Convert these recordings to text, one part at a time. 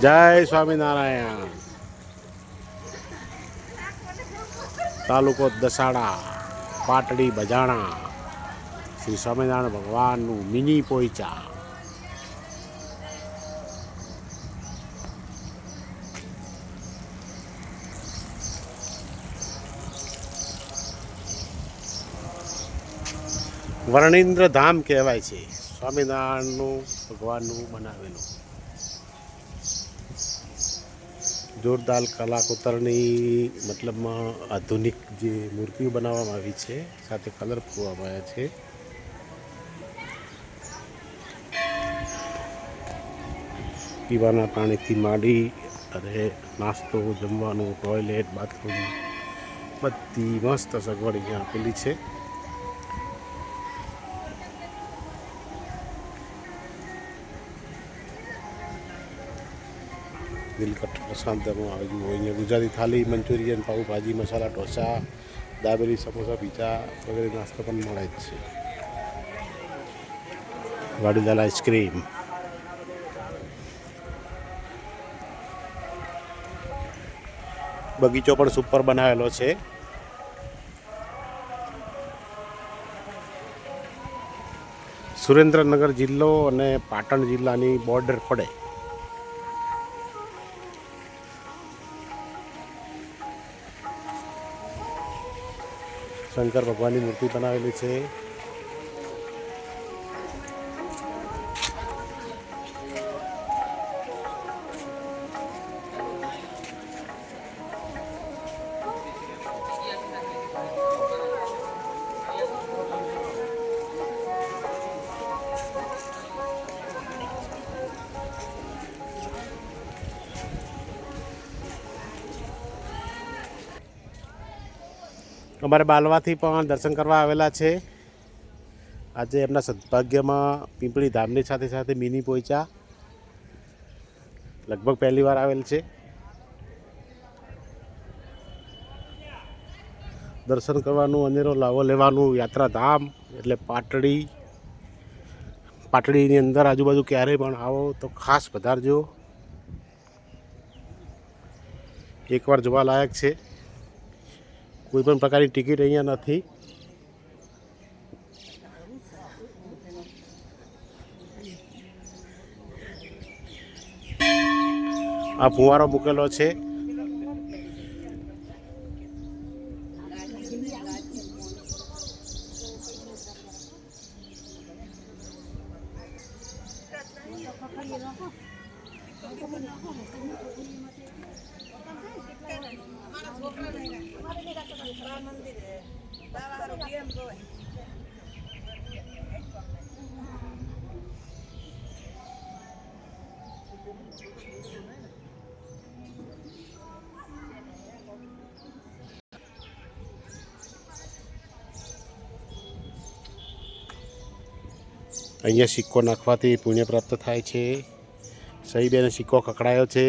જય સ્વામિનારાયણ. તાલુકો દસાડા, પાટડી બજાણા. શ્રી સ્વામિનારાયણ ભગવાનનું મિની પોઈચા. વર્ણિન્દ્ર ધામ કહેવાય છે. સ્વામિનારાયણનું ભગવાનનું બનાવેલું. જોરદાર કલાકુતરની મતલબમાં આધુનિક જે મૂર્તિઓ બનાવવામાં આવી છે, સાથે કલર ફૂવામાં આવ્યા છે. પીવાના પાણીથી માંડી અને નાસ્તો, જમવાનું, ટોયલેટ, બાથરૂમ, બધી મસ્ત સગવડ અહીંયા આપેલી છે. દિલકટ પ્રશાંતમાં આવ્યું હોય. અહીંયા ગુજરાતી થાળી મંચુરિયન, પાઉંભાજી, મસાલા, ઢોસા, દાબેલી સમોસા, પીઝા વગેરે નાસ્તો પણ મળે જ છે. Vadilal ice cream. બગીચો પણ સુપર બનાવેલો છે. સુરેન્દ્રનગર જિલ્લો અને પાટણ જિલ્લાની બોર્ડર પડે. શંકર ભગવાનની મૂર્તિ બનાવેલી છે. અમારે બાલવાથી પણ દર્શન કરવા આવેલા છે. આજે એમના સદભાગ્યમાં પીંપળી ધામની સાથે સાથે મિની પોઈચા લગભગ પહેલી વાર આવેલ છે. દર્શન કરવાનું, અનેરો લાવો લેવાનું, યાત્રાધામ એટલે પાટડી. પાટડીની અંદર આજુબાજુ ક્યારેય પણ આવો તો ખાસ પધારજો. એકવાર જોવા લાયક છે. કોઈ પણ પ્રકારની ટિકિટ અહીંયા નથી. આ ફુવારો મૂકેલો છે. અહીંયા સિક્કો નાખવાથી પુણ્ય પ્રાપ્ત થાય છે. સહી બેને સિક્કો કકડાયો છે.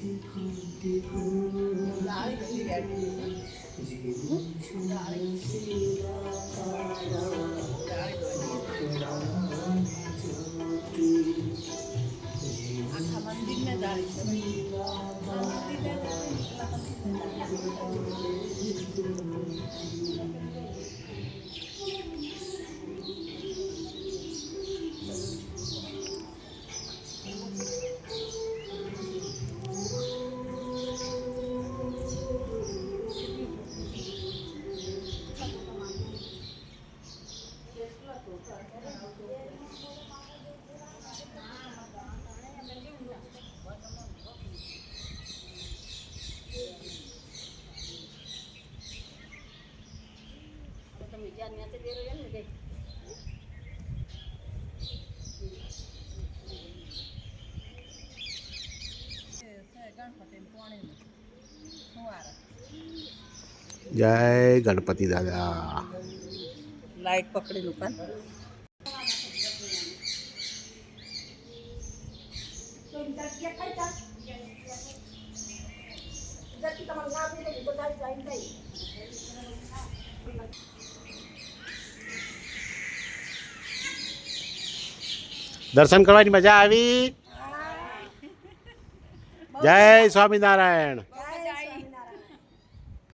Thank ડૂબો Thank you. Jai Ganpati Dada. Light pakai lupa. Jadi kamu ngapain? Jai Swaminarayan.